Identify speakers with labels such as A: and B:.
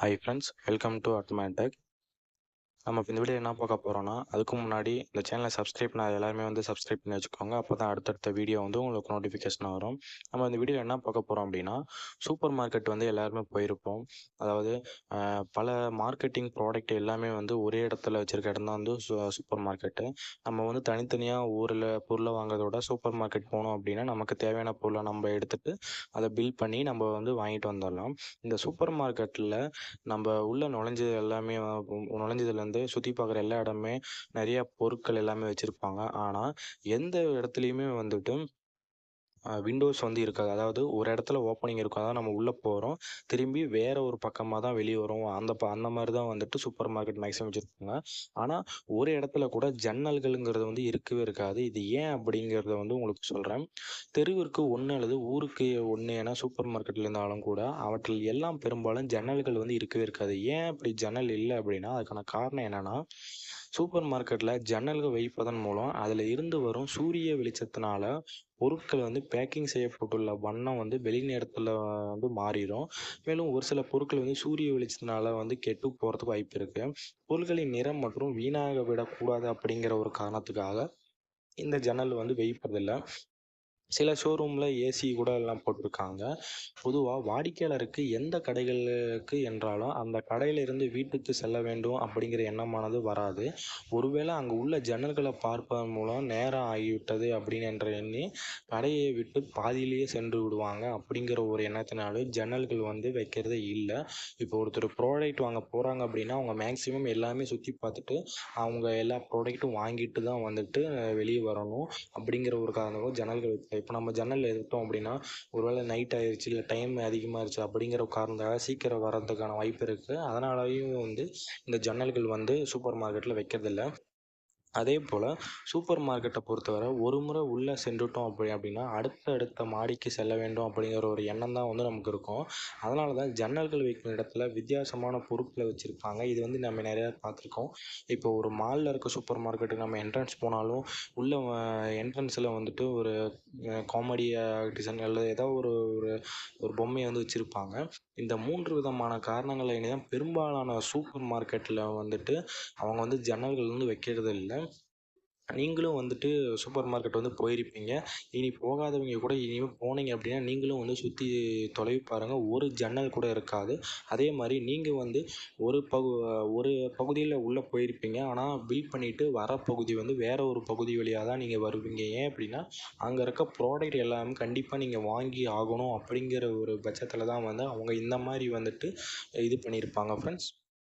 A: Hi friends, welcome to Automatic. நம்ம இப்போ இந்த வீடியோ என்ன பார்க்க போகிறோம்னா அதுக்கு முன்னாடி இந்த சேனலை சப்ஸ்கிரைப் பண்ண எல்லாருமே வந்து சப்ஸ்கிரைப் பண்ணி வச்சுக்கோங்க. அப்போ தான் அடுத்தடுத்த வீடியோ வந்து உங்களுக்கு நோட்டிஃபிகேஷன் வரும். நம்ம இந்த வீடியோவில் என்ன பார்க்க போகிறோம் அப்படின்னா சூப்பர் மார்க்கெட் வந்து எல்லாருமே போயிருப்போம். அதாவது பல மார்க்கெட்டிங் ப்ராடக்ட் எல்லாமே வந்து ஒரே இடத்துல வச்சுருக்க இடம் தான் வந்து சூப்பர் மார்க்கெட்டு நம்ம வந்து தனித்தனியாக ஊரில் பொருளை வாங்குறத விட சூப்பர் மார்க்கெட் போனோம் அப்படின்னா நமக்கு தேவையான பொருளை நம்ம எடுத்துகிட்டு அதை பில் பண்ணி நம்ம வந்து வாங்கிட்டு வந்துடலாம். இந்த சூப்பர் மார்க்கெட்டில் நம்ம உள்ளே நுழைஞ்சது எல்லாமே நுழைஞ்சதுலேருந்து வந்து சுற்றி பார்க்குற எல்லா இடமே நிறைய பொருட்கள் எல்லாமே வச்சுருப்பாங்க. ஆனால் எந்த இடத்துலையுமே வந்துட்டு விண்டோஸ் வந்து இருக்காது. அதாவது ஒரு இடத்துல ஓப்பனிங் இருக்கும். அதாவது நம்ம உள்ளே போகிறோம் திரும்பி வேற ஒரு பக்கமாக தான் வெளியே வரும். அந்த ப அந்த மாதிரி தான் வந்துட்டு சூப்பர் மார்க்கெட் மேக்ஸிமம் வச்சுருப்பாங்க. ஆனால் ஒரு இடத்துல கூட ஜன்னல்களுங்கிறது வந்து இருக்கவே இருக்காது. இது ஏன் அப்படிங்கிறத வந்து உங்களுக்கு சொல்கிறேன் தெருவிற்கு ஒன்று அல்லது ஊருக்கு ஒன்று ஏன்னா சூப்பர் மார்க்கெட்டில் இருந்தாலும் கூட அவற்றில் எல்லாம் பெரும்பாலும் ஜன்னல்கள் வந்து இருக்கவே இருக்காது. ஏன் அப்படி ஜன்னல் இல்லை அப்படின்னா அதுக்கான காரணம் என்னென்னா சூப்பர் மார்க்கெட்டில் ஜன்னல்கள் வைப்பதன் மூலம் அதில் இருந்து வரும் சூரிய வெளிச்சத்தினால பொருட்கள் வந்து பேக்கிங் செய்யப்பட்டுள்ள வண்ணம் வந்து வெளி நேரத்தில் வந்து மாறிடும். மேலும் ஒரு சில பொருட்கள் வந்து சூரிய வெளிச்சத்தினால வந்து கெட்டு போகிறதுக்கு வாய்ப்பு இருக்குது பொருட்களின் நிறம் மற்றும் வீணாக விடக்கூடாது அப்படிங்கிற ஒரு காரணத்துக்காக இந்த ஜன்னல் வந்து வைப்பதில்லை. சில ஷோரூமில் ஏசி கூட எல்லாம் போட்டிருக்காங்க. பொதுவாக வாடிக்கையாளருக்கு எந்த கடைகளுக்கு என்றாலும் அந்த கடையிலிருந்து வீட்டுக்கு செல்ல வேண்டும் அப்படிங்கிற எண்ணமானது வராது. ஒருவேளை அங்கே உள்ள ஜன்னல்களை பார்ப்பதன் மூலம் நேரம் ஆகிவிட்டது அப்படின்னு என்ற எண்ணி கடையை விட்டு பாதியிலேயே சென்று விடுவாங்க அப்படிங்கிற ஒரு எண்ணத்தினாலும் ஜன்னல்கள் வந்து வைக்கிறதே இல்லை. இப்போ ஒருத்தர் ப்ராடக்ட் வாங்க போகிறாங்க அப்படின்னா அவங்க மேக்ஸிமம் எல்லாமே சுற்றி பார்த்துட்டு அவங்க எல்லா ப்ராடக்ட்டும் வாங்கிட்டு தான் வந்துட்டு வெளியே வரணும் அப்படிங்கிற ஒரு காரணம் ஜன்னல்கள் இப்போ நம்ம ஜன்னல் எடுத்தோம் அப்படின்னா ஒருவேளை நைட் ஆயிடுச்சு இல்லை டைம் அதிகமாகிடுச்சு அப்படிங்கிற ஒரு காரணத்துக்காக சீக்கிரம் வர்றதுக்கான வாய்ப்பு இருக்குது அதனாலயும் வந்து இந்த ஜன்னல்கள் வந்து சூப்பர் மார்க்கெட்டில் வைக்கிறதில்ல. அதே போல் சூப்பர் மார்க்கெட்டை பொறுத்தவரை ஒரு முறை உள்ளே சென்றுட்டோம் அப்படி அப்படின்னா அடுத்த அடுத்த மாடிக்கு செல்ல வேண்டும் அப்படிங்கிற ஒரு எண்ணம் தான் வந்து நமக்கு இருக்கும். அதனால தான் ஜன்னல்கள் வைக்கும் இடத்துல வித்தியாசமான பொருட்களை வச்சுருப்பாங்க. இது வந்து நம்ம நிறையா பார்த்துருக்கோம். இப்போ ஒரு மாலில் இருக்க சூப்பர் மார்க்கெட்டுக்கு நம்ம என்ட்ரன்ஸ் போனாலும் உள்ள என்ட்ரன்ஸில் வந்துட்டு ஒரு காமெடி டிசைன் அல்லது ஏதோ ஒரு ஒரு ஒரு பொம்மையை வந்து வச்சுருப்பாங்க. இந்த மூன்று விதமான காரணங்களை தான் பெரும்பாலான சூப்பர் மார்க்கெட்டில் வந்துட்டு அவங்க வந்து ஜன்னல்கள் வந்து வைக்கிறது இல்லை நீங்களும் வந்துட்டு சூப்பர் மார்க்கெட் வந்து போயிருப்பீங்க. இனி போகாதவங்க கூட இனிமேல் போனீங்க அப்படின்னா நீங்களும் வந்து சுற்றி தொலைவி பாருங்கள் ஒரு ஜன்னல் கூட இருக்காது. அதே மாதிரி நீங்கள் வந்து ஒரு பகு ஒரு பகுதியில் உள்ளே போயிருப்பீங்க. ஆனால் பில் பண்ணிவிட்டு வர பகுதி வந்து வேறு ஒரு பகுதி வழியாக தான் நீங்கள் வருவீங்க. ஏன் அப்படின்னா அங்கே இருக்க ப்ராடக்ட் எல்லாமே கண்டிப்பாக நீங்கள் வாங்கி ஆகணும் அப்படிங்கிற ஒரு பட்சத்தில் தான் வந்து அவங்க இந்த மாதிரி வந்துட்டு இது பண்ணியிருப்பாங்க ஃப்ரெண்ட்ஸ்